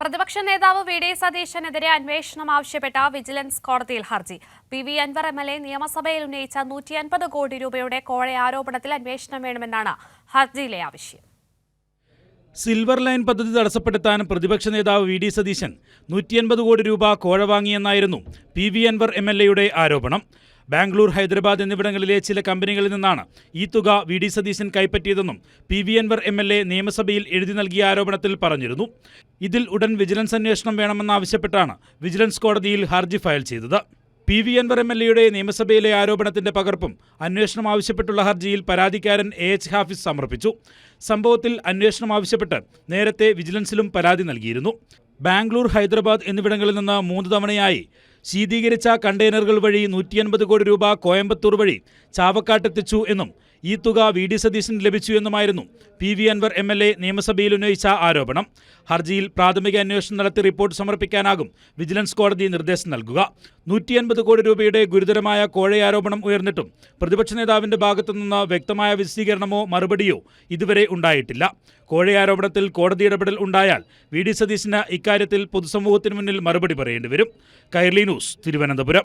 പ്രതിപക്ഷ നേതാവ് V D സതീശനെതിരെ അന്വേഷണം ആവശ്യപ്പെട്ട വിജിലൻസ് കോടതിയിൽ ഹർജി. P V Anvar M L A നിയമസഭയിൽ ഉന്നയിച്ച നൂറ്റി അൻപത് കോടി രൂപയുടെ കോഴ ആരോപണത്തിൽ അന്വേഷണം വേണമെന്നാണ് ഹർജിയിലെ ആവശ്യം. സിൽവർ ലൈൻ പദ്ധതി തടസ്സപ്പെടുത്താൻ പ്രതിപക്ഷ നേതാവ് വി ഡി സതീശൻ നൂറ്റിയൻപത് കോടി രൂപ കോഴ വാങ്ങിയെന്നായിരുന്നു P V Anvar M L എയുടെ ആരോപണം. ബാംഗ്ലൂർ ഹൈദരാബാദ് എന്നിവിടങ്ങളിലെ ചില കമ്പനികളിൽ നിന്നാണ് ഈ തുക V D Satheesan കൈപ്പറ്റിയതെന്നും P V Anvar M L A നിയമസഭയിൽ എഴുതി നൽകിയ ആരോപണത്തിൽ പറഞ്ഞിരുന്നു. ഇതിൽ ഉടൻ വിജിലൻസ് അന്വേഷണം വേണമെന്നാവശ്യപ്പെട്ടാണ് വിജിലൻസ് കോടതിയിൽ ഹർജി ഫയൽ ചെയ്തത്. P V Anvar M L എയുടെ നിയമസഭയിലെ ആരോപണത്തിന്റെ പകർപ്പും അന്വേഷണം ആവശ്യപ്പെട്ടുള്ള ഹർജിയിൽ പരാതിക്കാരൻ എ എച്ച് ഹാഫിസ് സമർപ്പിച്ചു. സംഭവത്തിൽ അന്വേഷണം ആവശ്യപ്പെട്ട് നേരത്തെ വിജിലൻസിലും പരാതി നൽകിയിരുന്നു. ബാംഗ്ലൂർ ഹൈദരാബാദ് എന്നിവിടങ്ങളിൽ നിന്ന് മൂന്ന് തവണയായി ശീതീകരിച്ച കണ്ടെയ്നറുകൾ വഴി നൂറ്റിയൻപത് കോടി രൂപ കോയമ്പത്തൂർ വഴി ചാവക്കാട്ടെത്തിച്ചു എന്നും ഈ തുക വി ഡി സതീശന് ലഭിച്ചു എന്നുമായിരുന്നു P V Anvar M L A നിയമസഭയിൽ ഉന്നയിച്ച ആരോപണം. ഹർജിയിൽ പ്രാഥമിക അന്വേഷണം നടത്തി റിപ്പോർട്ട് സമർപ്പിക്കാനാകും വിജിലൻസ് കോടതി നിർദ്ദേശം നൽകുക. നൂറ്റി അൻപത് കോടി രൂപയുടെ ഗുരുതരമായ കോഴയാരോപണം ഉയർന്നിട്ടും പ്രതിപക്ഷ നേതാവിന്റെ ഭാഗത്തുനിന്ന് വ്യക്തമായ വിശദീകരണമോ മറുപടിയോ ഇതുവരെ ഉണ്ടായിട്ടില്ല. കോഴയാരോപണത്തിൽ കോടതി ഇടപെടൽ ഉണ്ടായാൽ വി ഡി സതീശന് ഇക്കാര്യത്തിൽ പൊതുസമൂഹത്തിന് മുന്നിൽ മറുപടി പറയേണ്ടി വരും. കൈർലി ന്യൂസ് തിരുവനന്തപുരം